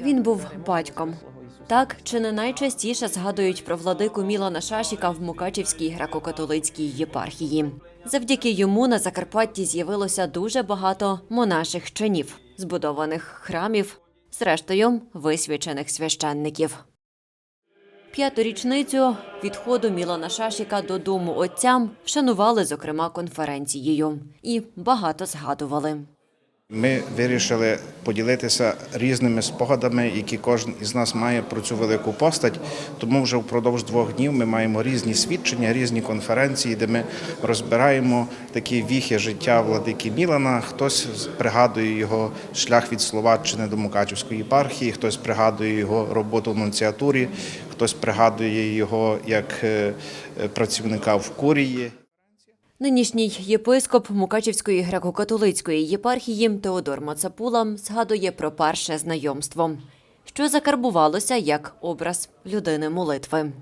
Він був батьком. Так чи не найчастіше згадують про владику Мілана Шашіка в Мукачівській греко-католицькій єпархії. Завдяки йому на Закарпатті з'явилося дуже багато монаших чинів, збудованих храмів, зрештою висвячених священників. П'яту річницю відходу Мілана Шашіка додому отцям вшанували, зокрема, конференцією і багато згадували. Ми вирішили поділитися різними спогадами, які кожен із нас має про цю велику постать. Тому вже впродовж двох днів ми маємо різні свідчення, різні конференції, де ми розбираємо такі віхи життя владики Мілана. Хтось пригадує його шлях від Словаччини до Мукачівської єпархії, хтось пригадує його роботу в нунціатурі, хтось пригадує його як е, е, працівника в курії. Нинішній єпископ Мукачівської греко-католицької єпархії Теодор Мацапула згадує про перше знайомство, що закарбувалося як образ людини молитви.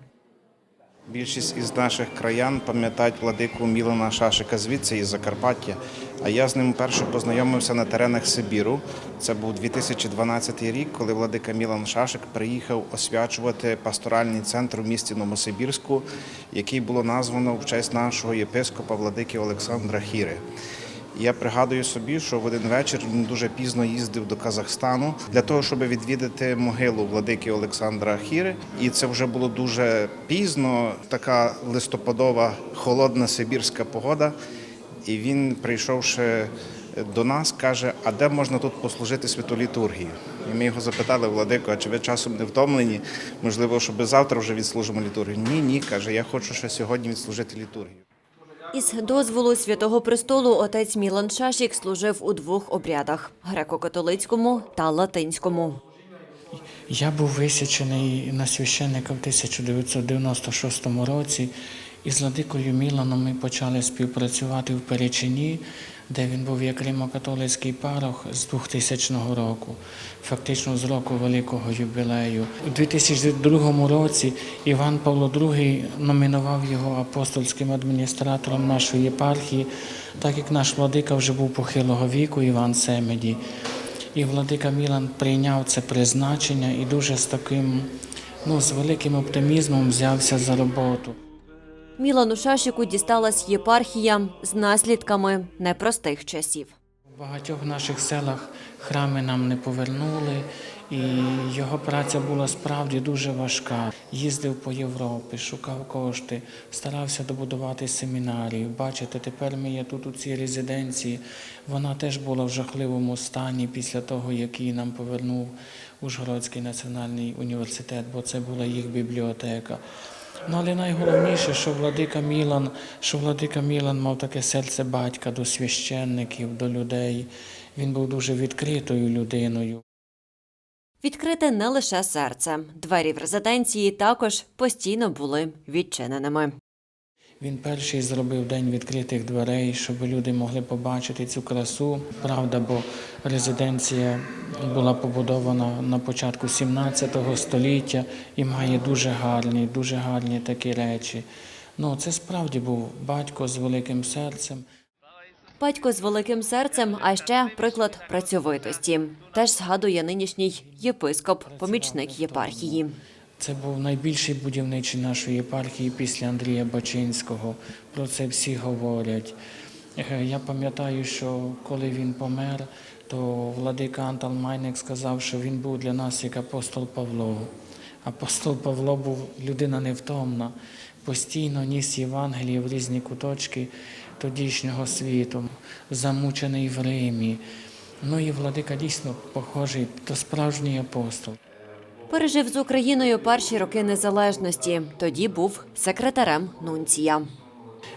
Більшість із наших краян пам'ятають владику Мілана Шашика звідси із Закарпаття. А я з ним перше познайомився на теренах Сибіру. Це був 2012 рік, коли владика Мілан Шашик приїхав освячувати пасторальний центр у місті Новосибірську, який було названо в честь нашого єпископа владики Олександра Хіри. Я пригадую собі, що в один вечір він дуже пізно їздив до Казахстану для того, щоб відвідати могилу владики Олександра Хіри. І це вже було дуже пізно, така листопадова холодна сибірська погода. І він, прийшовши до нас, каже: А де можна тут послужити святу літургію? І ми його запитали, владико, а чи ви часом не втомлені? Можливо, щоб завтра вже відслужимо літургію? Ні, ні, каже, я хочу ще сьогодні відслужити літургію. Із дозволу Святого Престолу отець Мілан Шашік служив у двох обрядах греко-католицькому та латинському. Я був висічений на священника в 1996 році. І з Владикою Міланом ми почали співпрацювати в Перечині, де він був як римо-католицький парох з 2000 року, фактично з року Великого юбілею. У 2002 році Іван Павло II номінував його апостольським адміністратором нашої єпархії, так як наш владика вже був похилого віку, Іван Семеді. І владика Мілан прийняв це призначення і дуже з таким, ну, з великим оптимізмом взявся за роботу. Мілану Шашіку дісталась єпархія з наслідками непростих часів. У багатьох наших селах храми нам не повернули, і його праця була справді дуже важка. Їздив по Європі, шукав кошти, старався добудувати семінарію. Бачите, тепер ми є тут у цій резиденції. Вона теж була в жахливому стані після того, як її нам повернув Ужгородський національний університет, бо це була їх бібліотека. Ну, але найголовніше, що владика Мілан, що владика Мілан мав таке серце батька до священників, до людей. Він був дуже відкритою людиною. Відкрите не лише серце. Двері в резиденції також постійно були відчиненими. Він перший зробив день відкритих дверей, щоб люди могли побачити цю красу. Правда, бо резиденція була побудована на початку 17 століття і має дуже гарні, дуже гарні такі речі. Ну, це справді був батько з великим серцем. Батько з великим серцем, а ще приклад працьовитості. Теж згадує нинішній єпископ, помічник єпархії. Це був найбільший будівничий нашої єпархії після Андрія Бачинського. Про це всі говорять. Е, Я пам'ятаю, що коли він помер, то владика Антал Майник сказав, що він був для нас як апостол Павло. Апостол Павло був людина невтомна, постійно ніс Євангеліє в різні куточки тодішнього світу, замучений в Римі. Ну і владика дійсно похожий, то справжній апостол. Пережив з Україною перші роки незалежності. Тоді був секретарем нунція.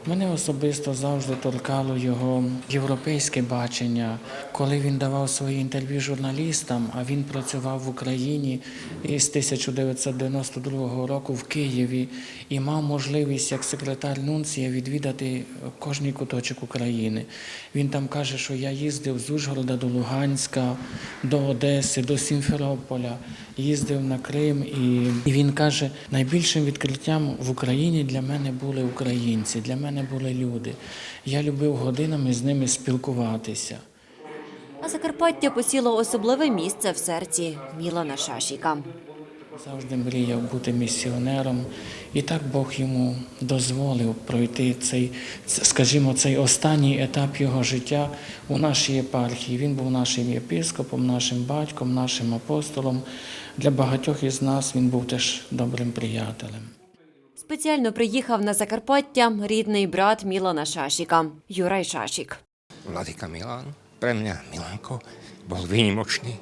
Мене особисто завжди торкало його європейське бачення, коли він давав свої інтерв'ю журналістам, а він працював в Україні із 1992 року в Києві і мав можливість як секретар Нунція відвідати кожний куточок України. Він там каже, що я їздив з Ужгорода до Луганська, до Одеси, до Сімферополя, їздив на Крим, і він каже, найбільшим відкриттям в Україні для мене були українці, для мене були люди. Я любив годинами з ними спілкуватися. А Закарпаття посіло особливе місце в серці Мілана Шашіка. Завжди мріяв бути місіонером, і так Бог йому дозволив пройти цей, скажімо, цей останній етап його життя у нашій єпархії. Він був нашим єпископом, нашим батьком, нашим апостолом. Для багатьох із нас він був теж добрим приятелем. Спеціально приїхав на Закарпаття рідний брат Мілана Шашіка Юрай Шашік. Vladika Milan, pre mňa Milanko bol výnimočný.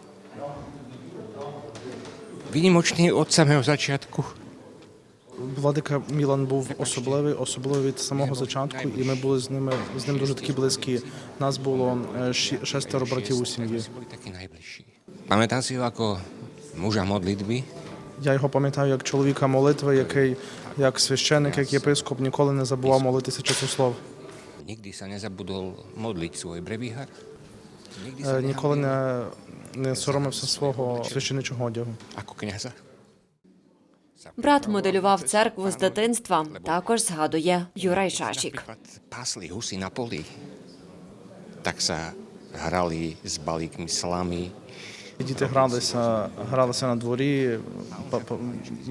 Výnimočný od samého začiatku. Владика Мілан був особливий, особливий від самого початку, і ми були з ними з ним дуже такі близькі. Нас було е, шестеро братів у сім'ї. Ho ako muža modlitby, Я його пам'ятаю як чоловіка молитви, який як священник, як єпископ ніколи не забував молитися часослов. sa nezabudol modliť svoj prebíhar. Nikdy Е, Ніколи не, не соромився свого священичого одягу. ako kniaza. Брат моделював церкву з дитинства. Також згадує Юрай Шашік. Pásli husy na poli, tak sa hrali s balíkmi slamy, Діти гралися, гралися на дворі,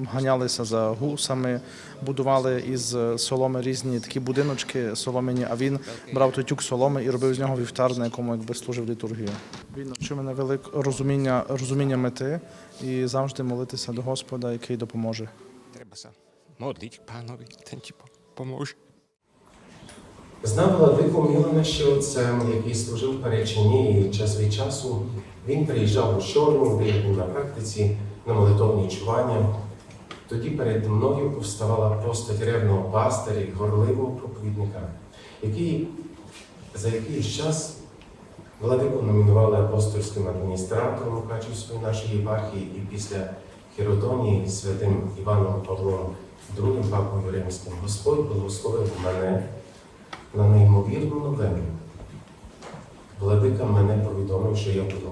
ганялися за гусами, будували із соломи різні такі будиночки соломені, а він брав той тюк соломи і робив з нього вівтар, на якому якби служив літургію. Він навчив мене велик розуміння, розуміння мети і завжди молитися до Господа, який допоможе. Treba sa modliť k pánovi, Знав владику Мілана ще отцем, який служив в Перечині, і час від часу він приїжджав у Чорну, де я був на практиці, на молитовні чування. Тоді перед мною повставала постать ревного пастиря і горливого проповідника, який за якийсь час владику номінували апостольським адміністратором Мукачівської нашої єпархії і після Хіродонії святим Іваном Павлом II Папою Римським Господь благословив мене на неймовірну новину. Владика мене повідомив, що я буду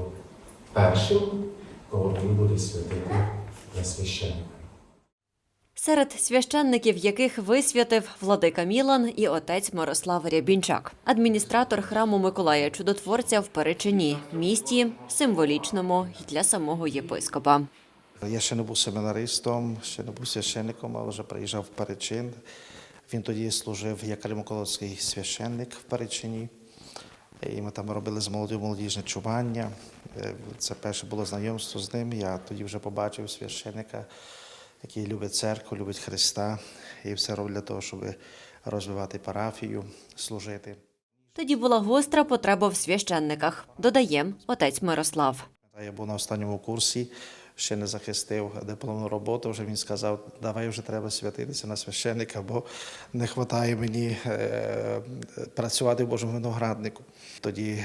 першим, кого він буде святити на священника. Серед священників, яких висвятив владика Мілан і отець Мирослав Рябінчак, адміністратор храму Миколая Чудотворця в Перечині, місті символічному й для самого єпископа. Я ще не був семінаристом, ще не був священником, а вже приїжджав в Перечин. Він тоді служив як римоколодський священник в Перечині. І ми там робили з молодою молодіжне чування. Е, Це перше було знайомство з ним. Я тоді вже побачив священника, який любить церкву, любить Христа і все робить для того, щоб розвивати парафію, служити. Тоді була гостра потреба в священниках, додає отець Мирослав. Я був на останньому курсі, ще не захистив дипломну роботу. Вже він сказав, давай вже треба святитися на священника, бо не вистачає мені е, працювати в Божому винограднику. Тоді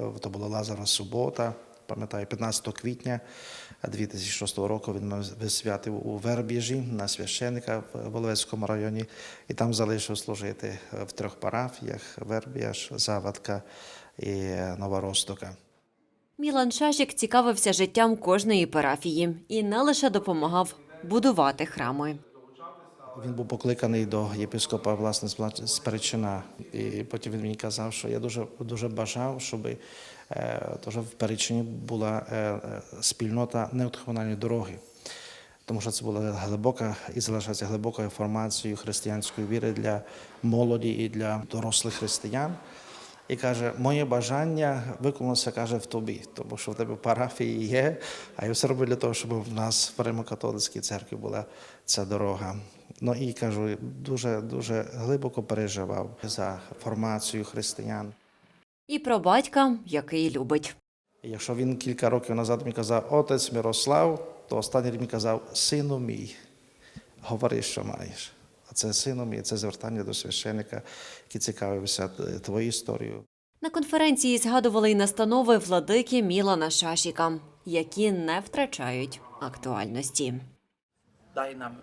е, то була Лазарова субота, пам'ятаю, 15 квітня 2006 року він висвятив у Вербіжі на священника в Воловецькому районі і там залишив служити в трьох парафіях: Вербіж, Завадка і Новоростока. Мілан Шашік цікавився життям кожної парафії і не лише допомагав будувати храми. Він був покликаний до єпископа власне з Перечина. І потім він мені казав, що я дуже дуже бажав, щоб е, теж в Перечині була е, е, спільнота неотхвинальної дороги. Тому що це була глибока і залишається глибокою формацією християнської віри для молоді і для дорослих християн. І каже, моє бажання виконалося, каже, в тобі, тому що в тебе парафії є, а я все роблю для того, щоб в нас в Римо-католицькій церкві була ця дорога. Ну і кажу, дуже дуже глибоко переживав за формацію християн. І про батька, який любить. Якщо він кілька років назад мені казав Отець Мирослав, то останній рік мені казав Сину мій, говори, що маєш. Це сину мій, це звертання до священника, який цікавився е, твоєю історією. На конференції згадували й настанови владики Мілана Шашіка, які не втрачають актуальності. дай нам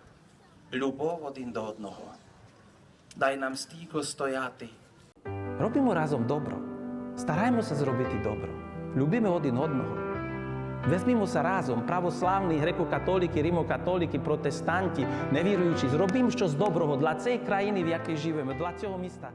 любов один до одного, дай нам стійко стояти. Робимо разом добро. Стараємося зробити добро. Любимо один одного. Візьмімося разом, православні, греко-католики, римо-католики, протестанти, невіруючі, зробимо щось доброго для цієї країни, в якій живемо, для цього міста.